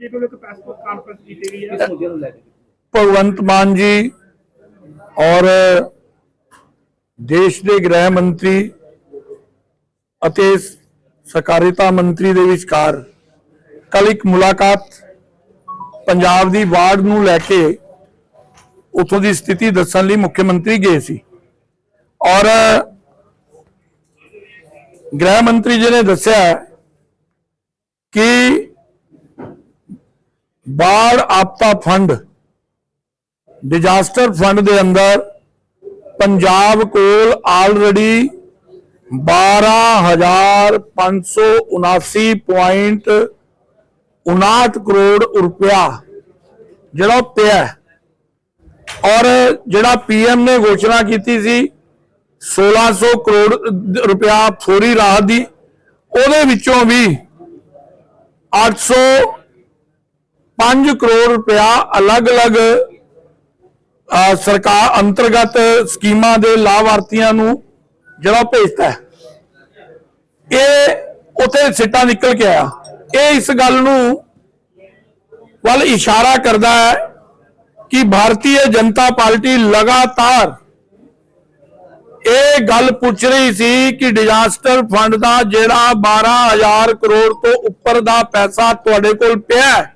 ਜਿਹਦੇ ਵਿੱਚ press conference ਕੀਤੀ ਗਈ ਹੈ ਮੁੱਦਿਆਂ ਨੂੰ ਲੈ ਕੇ ਭਗਵੰਤ ਮਾਨ ਜੀ ਔਰ ਦੇਸ਼ ਦੇ ਗ੍ਰਹਿ ਮੰਤਰੀ ਅਤੇ ਸਹਿਕਾਰਿਤਾ ਮੰਤਰੀ ਦੇ ਵਿਚਕਾਰ ਕੱਲ ਇੱਕ ਮੁਲਾਕਾਤ ਪੰਜਾਬ ਦੀ ਵਾਰਡ ਨੂੰ ਲੈ ਕੇ ਉਥੋਂ ਦੀ ਸਥਿਤੀ ਦੱਸਣ ਲਈ ਮੁੱਖ ਮੰਤਰੀ ਗਏ ਸੀ। ਔਰ ਗ੍ਰਹਿ ਮੰਤਰੀ ਜੀ ਨੇ ਦੱਸਿਆ ਕਿ ਬਾੜ ਆਪਤਾ ਫੰਡ ਡਿਜ਼ਾਸਟਰ ਫੰਡ ਦੇ ਅੰਦਰ ਪੰਜਾਬ ਕੋਲ ਆਲਰੇਡੀ 12579.59 ਕਰੋੜ ਰੁਪਇਆ ਜਿਹੜਾ ਉਹ ਪਿਆ ਹੈ। ਔਰ ਜਿਹੜਾ ਪੀਐਮ ਨੇ ਘੋਸ਼ਣਾ ਕੀਤੀ ਸੀ 1600 ਕਰੋੜ ਰੁਪਇਆ ਫੋਰੀ ਰਾਹਤ ਦੀ, ਉਹਦੇ ਵਿੱਚੋਂ ਵੀ 805 ਕਰੋੜ ਰੁਪਇਆ ਅਲੱਗ-ਅਲੱਗ ਸਰਕਾਰ ਅੰਤਰਗਤ ਸਕੀਮਾਂ ਦੇ ਲਾਭਾਰਥੀਆਂ ਨੂੰ ਜਿਹੜਾ ਭੇਜਦਾ ਇਹ ਉਥੇ ਸਿੱਟਾ ਨਿਕਲ ਕੇ ਆਇਆ। ਇਹ ਇਸ ਗੱਲ ਨੂੰ ਵੱਲ ਇਸ਼ਾਰਾ ਕਰਦਾ ਹੈ ਕਿ ਭਾਰਤੀ ਜਨਤਾ ਪਾਰਟੀ ਲਗਾਤਾਰ ਇਹ ਗੱਲ ਪੁੱਛ ਰਹੀ ਸੀ ਕਿ ਡਿਜ਼ਾਸਟਰ ਫੰਡ ਦਾ ਜਿਹੜਾ 12000 ਕਰੋੜ ਤੋਂ ਉੱਪਰ ਦਾ ਪੈਸਾ ਤੁਹਾਡੇ ਕੋਲ ਪਿਆ ਹੈ।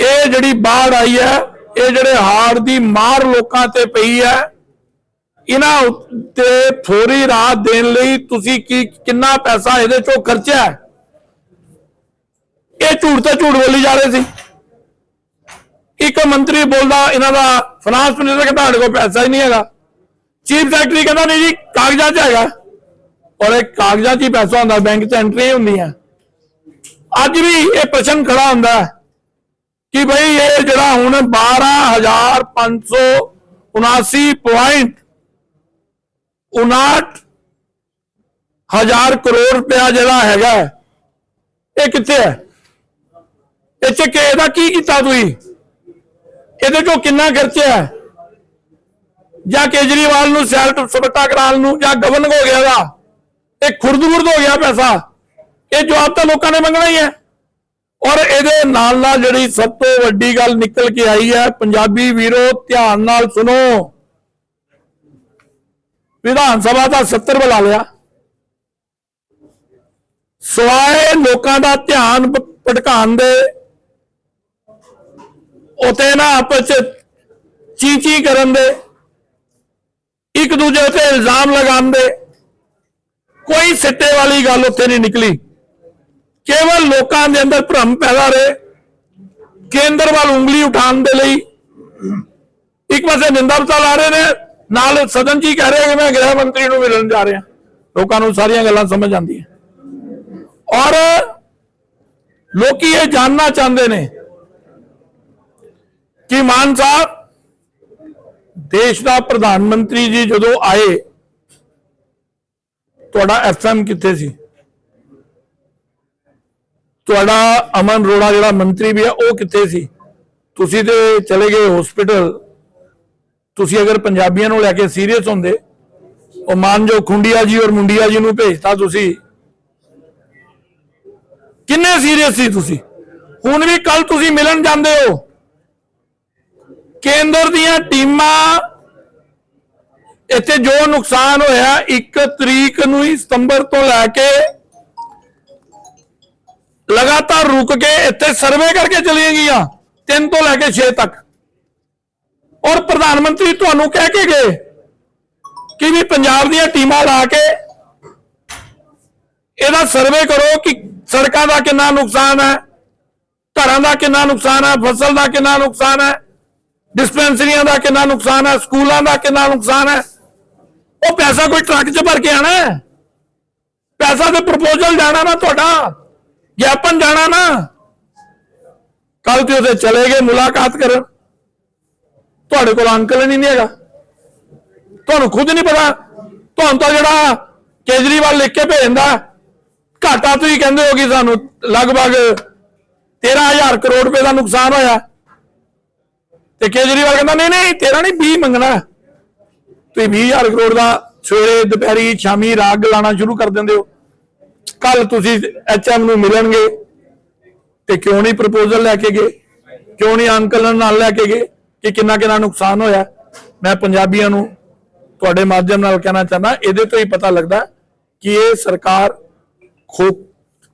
ਇਹ ਜਿਹੜੀ ਬਾੜ ਆਈ ਹੈ, ਇਹ ਜਿਹੜੇ ਹਾੜ ਦੀ ਮਾਰ ਲੋਕਾਂ ਤੇ ਪਈ ਹੈ, ਇਹਨਾਂ ਉੱਤੇ ਫੌਰੀ ਰਾਹਤ ਦੇਣ ਲਈ ਤੁਸੀਂ ਕੀ, ਕਿੰਨਾ ਪੈਸਾ ਇਹਦੇ ਚੋਂ ਖਰਚਿਆ ਇਹ ਝੂਠ ਤੇ ਝੂਠ ਬੋਲੀ ਜਾ ਰਹੇ ਸੀ। ਇੱਕ ਮੰਤਰੀ ਬੋਲਦਾ, ਇਹਨਾਂ ਦਾ ਫਾਈਨਾਂਸ ਮਿਨਿਸਟਰ ਕਹਿੰਦਾ ਸਾਡੇ ਕੋਲ ਪੈਸਾ ਹੀ ਨਹੀਂ ਹੈਗਾ। ਚੀਫ ਸੈਕਟਰੀ ਕਹਿੰਦਾ, ਨਹੀਂ ਜੀ, ਕਾਗਜ਼ਾਂ 'ਚ ਹੈਗਾ। ਔਰ ਇਹ ਕਾਗਜ਼ਾਂ 'ਚ ਹੀ ਪੈਸਾ ਹੁੰਦਾ ਬੈਂਕ 'ਚ ਐਂਟਰੀ ਹੁੰਦੀਆਂ ਅੱਜ ਵੀ ਇਹ ਪ੍ਰਸ਼ਨ ਖੜਾ ਹੁੰਦਾ ਹੈ। ਕਿ ਭਈ ਇਹ ਜਿਹੜਾ ਹੁਣ 12579 ਪੁਆਇੰਟ 59 ਹਜ਼ਾਰ ਕਰੋੜ ਰੁਪਇਆ ਜਿਹੜਾ ਹੈਗਾ ਹੈ, ਇਹ ਕਿੱਥੇ ਹੈ ਇਹ ਚ ਕਿ ਇਹਦਾ ਕੀ ਕੀਤਾ ਤੁਸੀਂ ਇਹਦੇ ਚੋਂ ਕਿੰਨਾ ਖਰਚਿਆ ਹੈ ਜਾਂ ਕੇਜਰੀਵਾਲ ਨੂੰ ਸੈਲ ਸਪੱਟਾ ਕਰਾਉਣ ਨੂੰ ਜਾਂ ਗਵਰਨਰ ਹੋ ਗਿਆ ਦਾ ਇਹ ਖੁਰਦ-ਖੁਰਦ ਹੋ ਗਿਆ ਪੈਸਾ ਇਹ ਜਵਾਬ ਤਾਂ ਲੋਕਾਂ ਨੇ ਮੰਗਣਾ ਹੀ ਹੈ ਔਰ ਇਹਦੇ ਨਾਲ ਨਾਲ ਜਿਹੜੀ ਸਭ ਤੋਂ ਵੱਡੀ ਗੱਲ ਨਿਕਲ ਕੇ ਆਈ ਹੈ, ਪੰਜਾਬੀ ਵੀਰੋ, ਧਿਆਨ ਨਾਲ ਸੁਣੋ। ਵਿਧਾਨ ਸਭਾ ਦਾ 70 ਬੁਲਾ ਲਿਆ। ਸਵਾਏ ਲੋਕਾਂ ਦਾ ਧਿਆਨ ਭਟਕਾਉਣ ਦੇ। ਉਤੇ ਨਾ ਆਪਸ ਚ ਚੀਚੀ ਕਰਨ ਦੇ। ਇੱਕ ਦੂਜੇ ਤੇ ਇਲਜ਼ਾਮ ਲਗਾਉਣ ਦੇ। ਕੋਈ ਸਿੱਟੇ ਵਾਲੀ ਗੱਲ ਉੱਥੇ ਨਹੀਂ ਨਿਕਲੀ। ਕੇਵਲ ਲੋਕਾਂ ਦੇ ਅੰਦਰ ਭ੍ਰਮ ਪੈਦਾ ਰਹੇ ਕੇਂਦਰ ਵੱਲ ਉਂਗਲੀ ਉਠਾਉਣ ਦੇ ਲਈ ਇੱਕ ਪਾਸੇ ਨਿੰਦਾਵਤਾ ਲਾ ਰਹੇ ਨੇ ਨਾਲ ਸਦਨ ਜੀ ਕਹਿ ਰਹੇ ਕਿ ਮੈਂ ਗ੍ਰਹਿ ਮੰਤਰੀ ਨੂੰ ਮਿਲਣ ਜਾ ਰਿਹਾ ਲੋਕਾਂ ਨੂੰ ਸਾਰੀਆਂ ਗੱਲਾਂ ਸਮਝ ਆਉਂਦੀਆਂ ਔਰ ਲੋਕੀ ਇਹ ਜਾਨਣਾ ਚਾਹੁੰਦੇ ਨੇ ਕਿ ਮਾਨ ਸਾਹਿਬ ਦੇਸ਼ ਦਾ ਪ੍ਰਧਾਨ ਮੰਤਰੀ ਜੀ ਜਦੋਂ ਆਏ ਤੁਹਾਡਾ ਐਫਐਮ ਕਿੱਥੇ ਸੀ ਤੁਹਾਡਾ ਅਮਨ ਰੋੜਾ ਜਿਹੜਾ ਮੰਤਰੀ ਵੀ ਆ, ਉਹ ਕਿੱਥੇ ਸੀ? ਤੁਸੀਂ ਤੇ ਚਲੇ ਗਏ ਹਸਪੀਟਲ ਤੁਸੀਂ ਅਗਰ ਪੰਜਾਬੀਆਂ ਨੂੰ ਲੈ ਕੇ ਸੀਰੀਅਸ ਹੁੰਦੇ, ਉਹ ਮਾਨਜੋ ਖੁੰਡੀਆ ਜੀ ਔਰ ਮੁੰਡੀਆ ਜੀ ਨੂੰ ਭੇਜਤਾ ਤੁਸੀਂ। ਕਿੰਨੇ ਸੀਰੀਅਸ ਸੀ ਤੁਸੀਂ? ਹੁਣ ਵੀ ਕੱਲ ਤੁਸੀਂ ਮਿਲਣ ਜਾਂਦੇ ਹੋ। ਕੇਂਦਰ ਦੀਆਂ ਟੀਮਾਂ, ਇੱਥੇ ਜੋ ਨੁਕਸਾਨ ਹੋਇਆ 1 ਤਰੀਕ ਨੂੰ ਹੀ ਸਤੰਬਰ ਤੋਂ ਲੈ ਕੇ ਲਗਾਤਾਰ ਰੁਕ ਕੇ ਇੱਥੇ ਸਰਵੇ ਕਰਕੇ ਚਲੀਆਂ ਗਈਆਂ 3 ਤੋਂ ਲੈ ਕੇ 6 ਤੱਕ। ਔਰ ਪ੍ਰਧਾਨ ਮੰਤਰੀ ਤੁਹਾਨੂੰ ਕਹਿ ਕੇ ਗਏ ਕਿ ਵੀ ਪੰਜਾਬ ਦੀਆਂ ਟੀਮਾਂ ਲਾ ਕੇ ਇਹਦਾ ਸਰਵੇ ਕਰੋ ਕਿ ਸੜਕਾਂ ਦਾ ਕਿੰਨਾ ਨੁਕਸਾਨ ਹੈ, ਘਰਾਂ ਦਾ ਕਿੰਨਾ ਨੁਕਸਾਨ ਹੈ, ਫਸਲ ਦਾ ਕਿੰਨਾ ਨੁਕਸਾਨ ਹੈ ਡਿਸਪੈਂਸਰੀਆਂ ਦਾ ਕਿੰਨਾ ਨੁਕਸਾਨ ਹੈ, ਸਕੂਲਾਂ ਦਾ ਕਿੰਨਾ ਨੁਕਸਾਨ ਹੈ। ਉਹ ਪੈਸਾ ਕੋਈ ਟਰੱਕ 'ਚ ਭਰ ਕੇ ਆਣਾ ਹੈ? ਪੈਸਾ ਤੇ ਪ੍ਰਪੋਜ਼ਲ ਜਾਣਾ ਨਾ ਤੁਹਾਡਾ। ਗਿਆਪਨ ਜਾਣਾ ਨਾ ਕੱਲ ਤੇ ਉਹਦੇ ਚਲੇ ਗਏ, ਮੁਲਾਕਾਤ ਕਰਨ। ਤੁਹਾਡੇ ਕੋਲ ਅੰਕਲ ਨਹੀਂ ਹੈਗਾ। ਤੁਹਾਨੂੰ ਖੁਦ ਨਹੀਂ ਪਤਾ। ਤੁਹਾਨੂੰ ਤਾਂ ਜਿਹੜਾ ਕੇਜਰੀਵਾਲ ਲਿਖ ਕੇ ਭੇਜਦਾ, ਘਾਟਾ ਤੁਸੀਂ ਕਹਿੰਦੇ ਹੋ ਕਿ ਸਾਨੂੰ ਲਗਭਗ 13000 ਕਰੋੜ ਰੁਪਏ ਦਾ ਨੁਕਸਾਨ ਹੋਇਆ। ਤੇ ਕੇਜਰੀਵਾਲ ਕਹਿੰਦਾ, ਨਹੀਂ ਨਹੀਂ, ਤੇਰਾ ਨਹੀਂ 20 ਮੰਗਣਾ ਤੁਸੀਂ 20000 ਕਰੋੜ ਦਾ ਸਵੇਰੇ, ਦੁਪਹਿਰੀ, ਸ਼ਾਮੀ ਰਾਗ ਲਾਣਾ ਸ਼ੁਰੂ ਕਰ ਦਿੰਦੇ ਹੋ। ਕੱਲ ਤੁਸੀਂ ਐਚਐਮ ਨੂੰ ਮਿਲਣਗੇ ਤੇ ਕਿਉਂ ਨਹੀਂ ਪ੍ਰਪੋਜ਼ਲ ਲੈ ਕੇ ਗਏ? ਕਿਉਂ ਨਹੀਂ ਅੰਕਲਨ ਨਾਲ ਲੈ ਕੇ ਗਏ ਕਿ ਕਿੰਨਾ ਕਿੰਨਾ ਨੁਕਸਾਨ ਹੋਇਆ? ਮੈਂ ਪੰਜਾਬੀਆਂ ਨੂੰ ਤੁਹਾਡੇ ਮਾਧਿਅਮ ਨਾਲ ਕਹਿਣਾ ਚਾਹੁੰਦਾ, ਇਹਦੇ ਤੋਂ ਹੀ ਪਤਾ ਲੱਗਦਾ ਕਿ ਇਹ ਸਰਕਾਰ ਖੋ,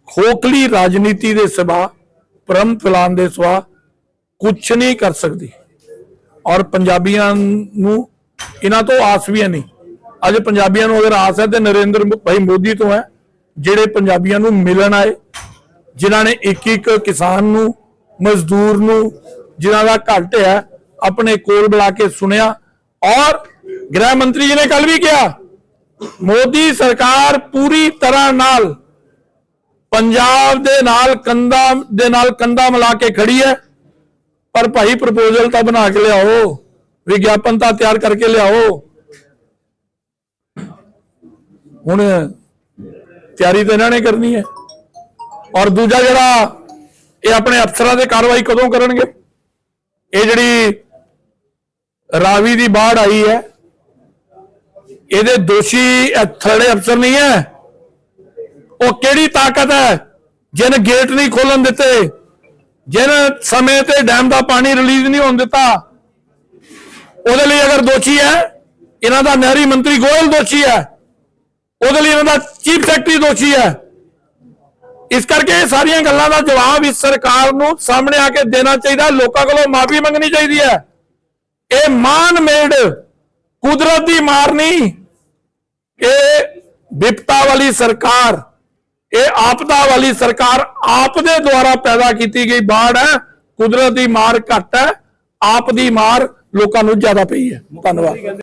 ਖੋਖਲੀ ਰਾਜਨੀਤੀ ਦੇ ਸਿਵਾ ਪਰਮ ਫੈਲਾਉਣ ਦੇ ਸਿਵਾ ਕੁਝ ਨਹੀਂ ਕਰ ਸਕਦੀ। ਔਰ ਪੰਜਾਬੀਆਂ ਨੂੰ ਇਹਨਾਂ ਤੋਂ ਆਸ ਵੀ ਹੈ ਨਹੀਂ। ਅੱਜ ਪੰਜਾਬੀਆਂ ਨੂੰ ਅਗਰ ਆਸ ਹੈ ਤੇ ਨਰਿੰਦਰ ਭਾਈ ਮੋਦੀ ਤੋਂ ਹੈ ਜਿਹੜੇ ਪੰਜਾਬੀਆਂ ਨੂੰ ਮਿਲਣ ਆਏ, ਜਿਨ੍ਹਾਂ ਨੇ ਇੱਕ ਇੱਕ ਕਿਸਾਨ ਨੂੰ, ਮਜ਼ਦੂਰ ਨੂੰ, ਜਿਨ੍ਹਾਂ ਦਾ ਘੱਟ ਹੈ ਆਪਣੇ ਕੋਲ ਬੁਲਾ ਕੇ ਸੁਣਿਆ ਔਰ ਗ੍ਰਹਿ ਮੰਤਰੀ ਜੀ ਨੇ ਕੱਲ ਵੀ ਕਿਹਾ, ਮੋਦੀ ਸਰਕਾਰ ਪੂਰੀ ਤਰ੍ਹਾਂ ਨਾਲ ਪੰਜਾਬ ਦੇ ਨਾਲ ਕੰਦਾ ਦੇ ਨਾਲ ਕੰਦਾ ਮਿਲਾ ਕੇ ਖੜੀ ਹੈ, ਪਰ ਭਾਈ ਪ੍ਰਪੋਜ਼ਲ ਤਾਂ ਬਣਾ ਕੇ ਲਿਆਓ, ਵਿਗਿਆਪਨ ਤਾਂ ਤਿਆਰ ਕਰਕੇ ਲਿਆਓ। ਹੁਣ ਤਿਆਰੀ ਤਾਂ ਇਹਨਾਂ ਨੇ ਕਰਨੀ ਹੈ। ਔਰ ਦੂਜਾ ਜਿਹੜਾ ਇਹ ਆਪਣੇ ਅਫਸਰਾਂ ਦੇ ਕਾਰਵਾਈ ਕਦੋਂ ਕਰਨਗੇ? ਇਹ ਜਿਹੜੀ ਰਾਵੀ ਦੀ ਬਾੜ ਆਈ ਹੈ, ਇਹਦੇ ਦੋਸ਼ੀ ਥਰੜੇ ਅਫਸਰ ਨਹੀਂ ਹੈ। ਉਹ ਕਿਹੜੀ ਤਾਕਤ ਹੈ? ਜਿਹਨੇ ਗੇਟ ਨਹੀਂ ਖੋਲਣ ਦਿੱਤੇ ਜਿਹਨੇ ਸਮੇਂ ਤੇ ਡੈਮ ਦਾ ਪਾਣੀ ਰਿਲੀਜ਼ ਨਹੀਂ ਹੋਣ ਦਿੱਤਾ। ਉਹਦੇ ਲਈ ਅਗਰ ਦੋਸ਼ੀ ਹੈ, ਇਹਨਾਂ ਦਾ ਨਹਿਰੀ ਮੰਤਰੀ ਗੋਇਲ ਦੋਸ਼ੀ ਹੈ। ਉਹਦੇ ਲਈ ਇਹਨਾਂ ਦਾ ਚੀਫ ਸੈਕਟਰੀ ਦੋਸ਼ੀ ਹੈ। ਇਸ ਕਰਕੇ ਇਹ ਸਾਰੀਆਂ ਗੱਲਾਂ ਦਾ ਜਵਾਬ ਇਸ ਸਰਕਾਰ ਨੂੰ ਸਾਹਮਣੇ ਆ ਕੇ ਦੇਣਾ ਚਾਹੀਦਾ ਲੋਕਾਂ ਕੋਲੋਂ ਮਾਫੀ ਮੰਗਣੀ ਚਾਹੀਦੀ ਹੈ। ਇਹ ਮਾਨ ਮੇਡ ਕੁਦਰਤ ਦੀ ਮਾਰ ਨਹੀਂ। ਇਹ ਵਿਪਤਾ ਵਾਲੀ ਸਰਕਾਰ, ਇਹ ਆਪਦਾ ਵਾਲੀ ਸਰਕਾਰ ਆਪ ਦੇ ਦੁਆਰਾ ਪੈਦਾ ਕੀਤੀ ਗਈ ਬਾੜ ਹੈ। ਕੁਦਰਤ ਦੀ ਮਾਰ ਘੱਟ ਹੈ। ਆਪ ਦੀ ਮਾਰ ਲੋਕਾਂ ਨੂੰ ਜ਼ਿਆਦਾ ਪਈ ਹੈ। ਧੰਨਵਾਦ।